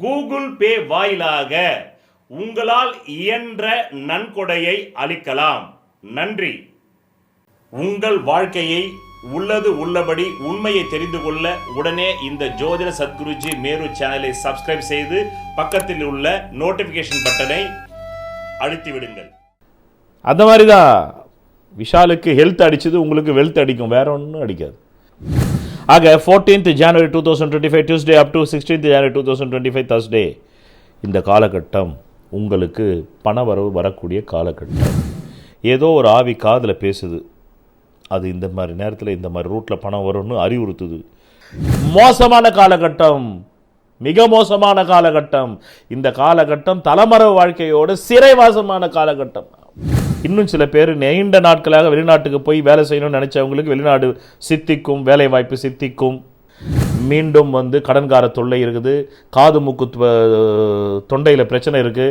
Google Pay வாயிலாக உங்களால் இயன்ற நன்கொடையை அளிக்கலாம். நன்றி. உங்கள் வாழ்க்கையை உள்ளது உள்ளபடி உண்மையை தெரிந்து கொள்ள உடனே இந்த ஜோதிட சத்குருஜி மேரு சேனலை சப்ஸ்கிரைப் செய்து பக்கத்தில் உள்ள நோட்டிபிகேஷன் பட்டனை அழுத்தி விடுங்கள் அந்த மாதிரி தான் விஷாலுக்கு ஹெல்த் அடிச்சது உங்களுக்கு வெல்த் அடிக்கும். வேற ஒன்றும் அடிக்காது. ஆக fourteenth January two thousand twenty five Tuesday up to sixteenth January two thousand twenty five Thursday இந்த காலகட்டம் உங்களுக்கு பண வரவு வரக்கூடிய காலகட்டம். ஏதோ ஒரு ஆவி காதில் பேசுது. அது இந்த மாதிரி நேரத்தில் இந்த மாதிரி ரூட்டில் பணம் வரும்னு அறிவுறுத்துது. மோசமான காலகட்டம். மிக மோசமான காலகட்டம். இந்த காலகட்டம் தலைமறைவு வாழ்க்கையோட சிறைவாசமான காலகட்டம். இன்னும் சில பேர் நீண்ட நாட்களாக வெளிநாட்டுக்கு போய் வேலை செய்யணும்னு நினைச்சவங்களுக்கு வெளிநாடு சித்திக்கும் வேலை வாய்ப்பு சித்திக்கும். மீண்டும் வந்து கடன்கார தொல்லை இருக்குது. காது மூக்கு தொண்டையில் பிரச்சனை இருக்குது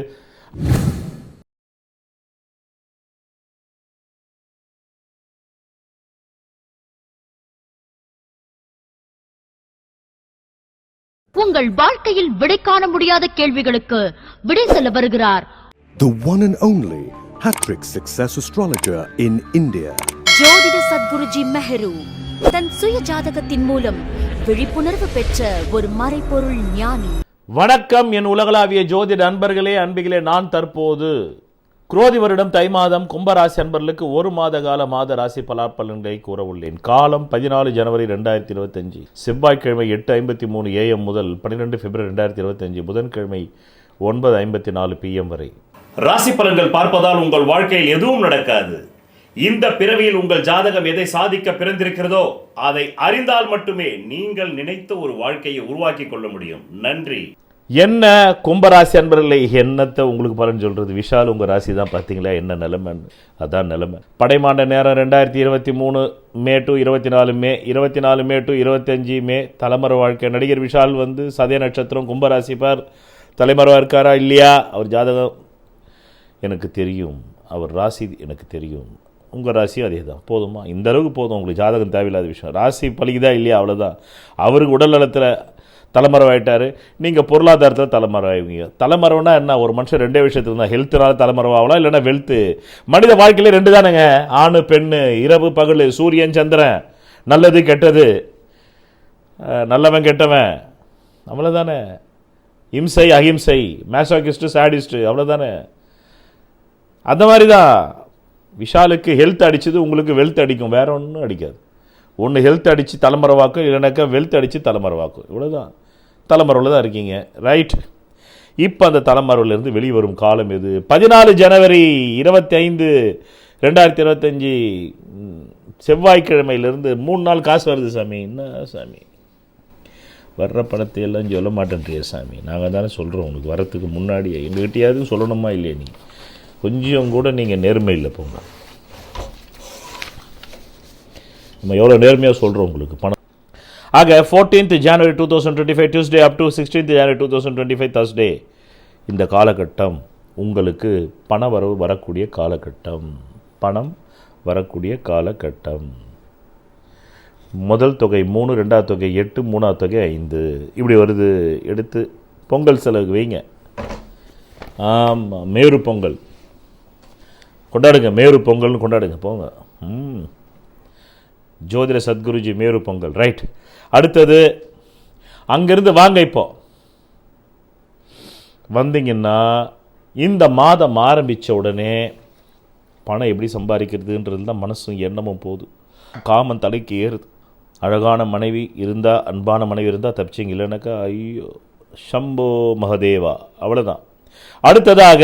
உங்கள் வாழ்க்கையில் விடை காண முடியாத கேள்விகளுக்கு விடை சொல்ல வருகிறார். The one and only Hattrick Success Astrologer in India. ஜோதிட சத்குருஜி மெஹரு தன் சுய ஜாதகத்தின் மூலம் விழிப்புணர்வு பெற்ற ஒரு மறைபொருள் ஞானி. வணக்கம் என் உலகளாவிய ஜோதிட அன்பர்களே அன்பிகளே நான் தற்போது குரோதி வருடம் தை மாதம் கும்பராசி அன்பர்களுக்கு ஒரு மாத கால மாத ராசி பலாப்பலன்களை கூற உள்ளேன் காலம் பதினாலு ஜனவரி ரெண்டாயிரத்தி இருபத்தஞ்சு. செவ்வாய்க்கிழமை எட்டு ஐம்பத்தி மூணு ஏஎம் முதல் பன்னிரெண்டு பிப்ரவரி ரெண்டாயிரத்தி இருபத்தஞ்சு. புதன்கிழமை ஒன்பது ஐம்பத்தி நாலு பிஎம் வரை. ராசி பலன்கள் பார்ப்பதால் உங்கள் வாழ்க்கையில் எதுவும் நடக்காது. இந்த பிறவியில் உங்கள் ஜாதகம் எதை சாதிக்க பிறந்திருக்கிறதோ அதை அறிந்தால் மட்டுமே நீங்கள் நினைத்த ஒரு வாழ்க்கையை உருவாக்கி கொள்ள முடியும். நன்றி. என்ன கும்பராசி அன்பர்களே என்னத்தை உங்களுக்கு பலன் சொல்கிறது விஷால் உங்கள் ராசி தான் பார்த்தீங்களா? என்ன நிலைமைன்னு அதான் நிலைமை. படைமாண்ட நேரம் ரெண்டாயிரத்தி இருபத்தி மூணு மே டு இருபத்தி நாலு மே இருபத்தி நாலு மே டு இருபத்தஞ்சி மே தலைமறை வாழ்க்கை. நடிகர் விஷால் வந்து சதய நட்சத்திரம் கும்பராசி பார். தலைமறைவாக இருக்காரா? இல்லையா? அவர் ஜாதகம் எனக்கு தெரியும். அவர் ராசி எனக்கு தெரியும். உங்கள் ராசியும் அதே தான் போதுமா? இந்த அளவுக்கு போதும். உங்களுக்கு ஜாதகம் தேவையில்லாத விஷயம். ராசி பழிக்குதா இல்லையா? அவ்வளோதான் அவருக்கு உடல் நலத்தில் தலைமறைவாயிட்டார். நீங்கள் பொருளாதாரத்தில் தலைமறைவாங்க. தலைமறைவுனா என்ன? ஒரு மனுஷன் ரெண்டே விஷயத்துல தான் ஹெல்த்துனால தலைமறைவாகலாம் இல்லைன்னா வெல்த்து மனித வாழ்க்கையில ரெண்டு தானேங்க. ஆண் பெண்ணு இரவு பகல் சூரியன் சந்திரன். நல்லது கெட்டது. நல்லவன் கெட்டவன். அவ்வளோதானே இம்சை அஹிம்சை மேசாகிஸ்ட்டு சாடிஸ்ட்டு அவ்வளோதானே அந்த மாதிரி தான் விஷாலுக்கு ஹெல்த் அடிச்சது உங்களுக்கு வெல்த் அடிக்கும். வேற ஒன்றும் அடிக்காது. ஒன்று ஹெல்த் அடித்து தலைமறைவாக்கும் இல்லைனாக்கா வெல்த் அடித்து தலைமறைவாக்கும் இவ்வளோதான் தலைமறைவில் தான் இருக்கீங்க. ரைட் இப்போ அந்த தலைமறைவிலிருந்து வெளிவரும் காலம் எது? பதினாலு ஜனவரி இருபத்தி ஐந்து ரெண்டாயிரத்தி இருபத்தஞ்சி செவ்வாய்க்கிழமையிலேருந்து மூணு நாள் காசு வருது சாமி. என்ன சாமி? வர்ற பணத்தை எல்லாம் சொல்ல மாட்டேன்றிய சாமி. நாங்கள் தானே சொல்கிறோம் உனக்கு வரத்துக்கு முன்னாடியே. எங்ககிட்டயாவது சொல்லணுமா இல்லையா நீ? கொஞ்சம் கூட நீங்கள் நேர்மை இல்லை போங்க. நம்ம எவ்வளோ நேர்மையாக சொல்கிறோம் உங்களுக்கு? பணம். ஆக fourteenth January two thousand twenty five Tuesday up to sixteenth January two thousand twenty five Thursday இந்த காலகட்டம் உங்களுக்கு பண வரவு வரக்கூடிய காலகட்டம். பணம் வரக்கூடிய காலகட்டம். முதல் தொகை மூணு ரெண்டாவது தொகை எட்டு மூணாவது தொகை ஐந்து. இப்படி வருது. எடுத்து பொங்கல் செலவுக்கு வைங்க. ஆமாம் மேரு பொங்கல். கொண்டாடுங்க மேரு பொங்கல்னு கொண்டாடுங்க போங்க. ம். ஜோதிட சத்குருஜி மேரு பொங்கல் ரைட் அடுத்தது அங்கேருந்து வாங்க இப்போ. வந்தீங்கன்னா இந்த மாதம் ஆரம்பித்த உடனே பணம் எப்படி சம்பாதிக்கிறதுன்றது தான் மனசும் எண்ணமும் போகுது. காமன் தலைக்கு ஏறுது. அழகான மனைவி இருந்தால் அன்பான மனைவி இருந்தால் தப்பிச்சிங்க இல்லைனாக்கா ஐயோ சம்போ மகதேவா அவ்வளோதான் அடுத்ததாக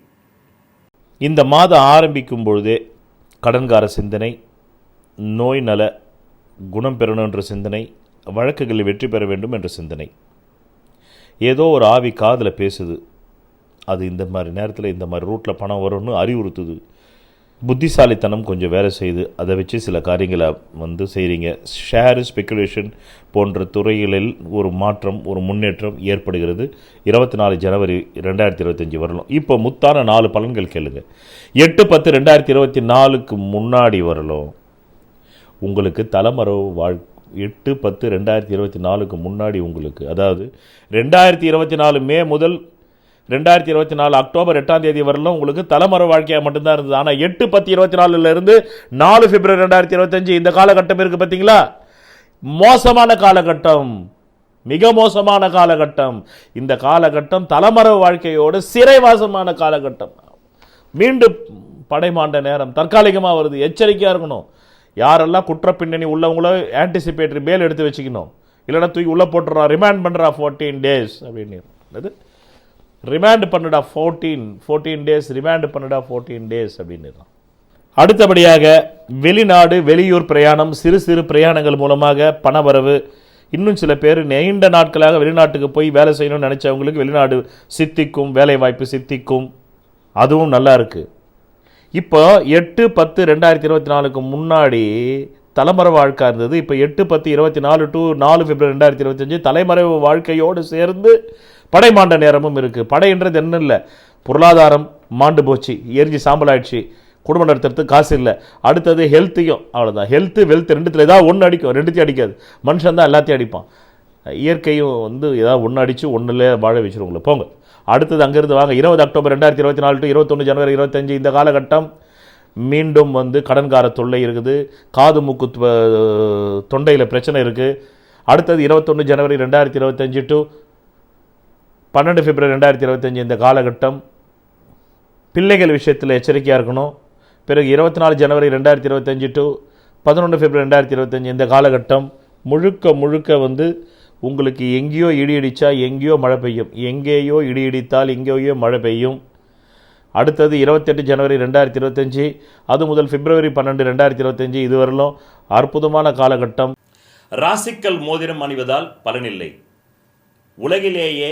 இந்த மாதம் ஆரம்பிக்கும் பொழுதே கடன்கார சிந்தனை நோய் நல குணம் பெறணும் என்ற சிந்தனை வழக்குகளில் வெற்றி பெற வேண்டும் என்ற சிந்தனை. ஏதோ ஒரு ஆவி காதில் பேசுது. அது இந்த மாதிரி நேரத்தில் இந்த மாதிரி ரூட்டில் பணம் வரும்னு அறிவுறுத்துது. புத்திசாலித்தனம் கொஞ்சம் வேலை செய்து அதை வச்சு சில காரியங்களை வந்து செய்கிறீங்க ஷேர் ஸ்பெக்குலேஷன் போன்ற துறைகளில் ஒரு மாற்றம் ஒரு முன்னேற்றம் ஏற்படுகிறது. இருபத்தி நாலு ஜனவரி ரெண்டாயிரத்தி இருபத்தஞ்சி வரலாம். இப்போ முத்தான நாலு பலன்கள் கேளுங்க. எட்டு பத்து ரெண்டாயிரத்தி இருபத்தி நாலுக்கு முன்னாடி வரலாம். உங்களுக்கு தலைமறைவு வாழ் எட்டு பத்து ரெண்டாயிரத்தி இருபத்தி நாலுக்கு முன்னாடி உங்களுக்கு. அதாவது ரெண்டாயிரத்தி இருபத்தி நாலு மே முதல் ரெண்டாயிரத்தி இருபத்தி நாலு அக்டோபர் எட்டாம் தேதி வரலும் உங்களுக்கு தலைமுறை வாழ்க்கையாக மட்டும்தான் இருந்தது. ஆனால் எட்டு பத்து இருபத்தி நாலுலேருந்து நாலு பிப்ரவரி ரெண்டாயிரத்தி இருபத்தஞ்சு இந்த காலகட்டம் இருக்குது பார்த்தீங்களா மோசமான காலகட்டம். மிக மோசமான காலகட்டம். இந்த காலகட்டம் தலைமறை வாழ்க்கையோடு சிறைவாசமான காலகட்டம். மீண்டும் படைமாண்ட நேரம். தற்காலிகமாக வருது. எச்சரிக்கையாக இருக்கணும். யாரெல்லாம் குற்ற பின்னணி உள்ளவங்களோ ஆன்டிசிபேட்டரி பேல் எடுத்து வச்சுக்கணும். இல்லைன்னா தூக்கி உள்ளே போட்டுறா ரிமாண்ட் பண்ணுறா ஃபோர்டீன் டேஸ் அப்படின்னு. ரிமாண்ட் பண்ணுடா ஃபோர்டீன் ஃபோர்டீன் டேஸ் ரிமாண்ட் பண்ணுடா ஃபோர்டீன் டேஸ் அப்படின்னு அடுத்தபடியாக வெளிநாடு வெளியூர் பிரயாணம் சிறு சிறு பிரயாணங்கள் மூலமாக பணவரவு. இன்னும் சில பேர் நீண்ட நாட்களாக வெளிநாட்டுக்கு போய் வேலை செய்யணும்னு நினச்சவங்களுக்கு வெளிநாடு சித்திக்கும் வேலை வாய்ப்பு சித்திக்கும். அதுவும் நல்லா இருக்குது இப்போ எட்டு பத்து ரெண்டாயிரத்தி இருபத்தி நாலுக்கு முன்னாடி தலைமறை வாழ்க்கை இருந்தது. இப்போ எட்டு பத்து இருபத்தி நாலு டு நாலு பிப்ரவரி ரெண்டாயிரத்தி இருபத்தஞ்சு தலைமறை வாழ்க்கையோடு சேர்ந்து படை மாண்ட நேரமும் இருக்குது படைன்றது என்ன இல்லை. பொருளாதாரம் மாண்டு போச்சு. எரிஞ்சு சாம்பல் ஆயிடுச்சு. குடும்பம் நடத்துறதுக்கு காசு இல்லை. அடுத்தது ஹெல்த்தையும் அவ்வளோதான் ஹெல்த்து வெல்த் ரெண்டுத்தில் ஏதாவது ஒன்று அடிக்கும். ரெண்டுத்தையும் அடிக்காது. மனுஷன் தான் எல்லாத்தையும் அடிப்பான். இயற்கையும் வந்து ஏதாவது ஒன்று அடித்து ஒன்றுல வாழ வச்சிரும் உங்களை. போங்க. அடுத்தது அங்கேருந்து வாங்க. இருபது அக்டோபர் ரெண்டாயிரத்தி இருபத்தி நாலு டு இருபத்தொன்று ஜனவரி இருபத்தஞ்சு இந்த காலகட்டம் மீண்டும் வந்து கடன்கார தொல்லை இருக்குது. காது மூக்கு தொண்டையில் பிரச்சனை இருக்குது அடுத்தது இருபத்தொன்று ஜனவரி ரெண்டாயிரத்தி இருபத்தஞ்சு டு பன்னெண்டு பிப்ரவரி ரெண்டாயிரத்தி இருபத்தஞ்சி இந்த காலகட்டம் பிள்ளைகள் விஷயத்தில் எச்சரிக்கையாக இருக்கணும். பிறகு இருபத்தி நாலு ஜனவரி ரெண்டாயிரத்தி இருபத்தஞ்சு டு பதினொன்று பிப்ரவரி ரெண்டாயிரத்தி இருபத்தஞ்சு இந்த காலகட்டம் முழுக்க முழுக்க வந்து உங்களுக்கு எங்கேயோ இடி இடித்தா எங்கேயோ மழை பெய்யும். எங்கேயோ இடி இடித்தால் எங்கேயோ மழை பெய்யும். அடுத்தது இருபத்தெட்டு ஜனவரி ரெண்டாயிரத்தி இருபத்தஞ்சி அது முதல் பிப்ரவரி பன்னெண்டு ரெண்டாயிரத்தி இருபத்தஞ்சி இதுவரையிலும் அற்புதமான காலகட்டம். ராசிக்கல் மோதிரம் அணிவதால் பலனில்லை. உலகிலேயே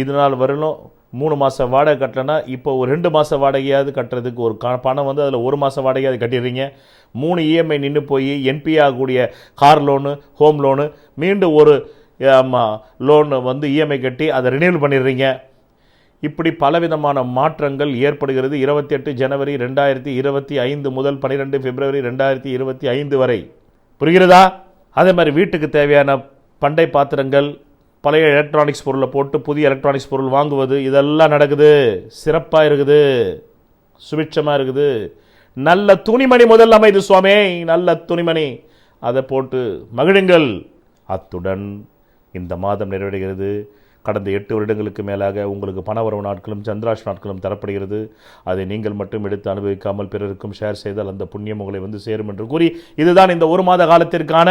இது நாள் வரலும் மூணு மாதம் வாடகை கட்டலைன்னா இப்போ ஒரு ரெண்டு மாதம் வாடகையாவது கட்டுறதுக்கு ஒரு க பணம் வந்து அதில் ஒரு மாதம் வாடகையாவது கட்டிடுறீங்க. மூணு இஎம்ஐ நின்று போய் என்பி ஆகக்கூடிய கார் லோனு ஹோம் லோனு மீண்டும் ஒரு லோனு வந்து இஎம்ஐ கட்டி அதை ரினியூவல் பண்ணிடுறீங்க. இப்படி பலவிதமான மாற்றங்கள் ஏற்படுகிறது. இருபத்தி எட்டு ஜனவரி ரெண்டாயிரத்தி இருபத்தி ஐந்து முதல் பன்னிரெண்டு பிப்ரவரி ரெண்டாயிரத்தி இருபத்தி ஐந்து வரை. புரிகிறதா? அதே மாதிரி வீட்டுக்கு தேவையான பண்டை பாத்திரங்கள் பழைய எலக்ட்ரானிக்ஸ் பொருளை போட்டு புதிய எலக்ட்ரானிக்ஸ் பொருள் வாங்குவது இதெல்லாம் நடக்குது. சிறப்பாக இருக்குது. சுபிட்சமாக இருக்குது. நல்ல துணிமணி முதல் அமைது சுவாமி. நல்ல துணிமணி. அதை போட்டு மகிழுங்கள். அத்துடன் இந்த மாதம் நிறைவடைகிறது. கடந்த எட்டு வருடங்களுக்கு மேலாக உங்களுக்கு பணவரவு நாட்களும் சந்திராஷ் நாட்களும் தரப்படுகிறது. அதை நீங்கள் மட்டும் எடுத்து அனுபவிக்காமல் பிறருக்கும் ஷேர் செய்தால் அந்த புண்ணியம் உங்களை வந்து சேரும் என்று கூறி இதுதான் இந்த ஒரு மாத காலத்திற்கான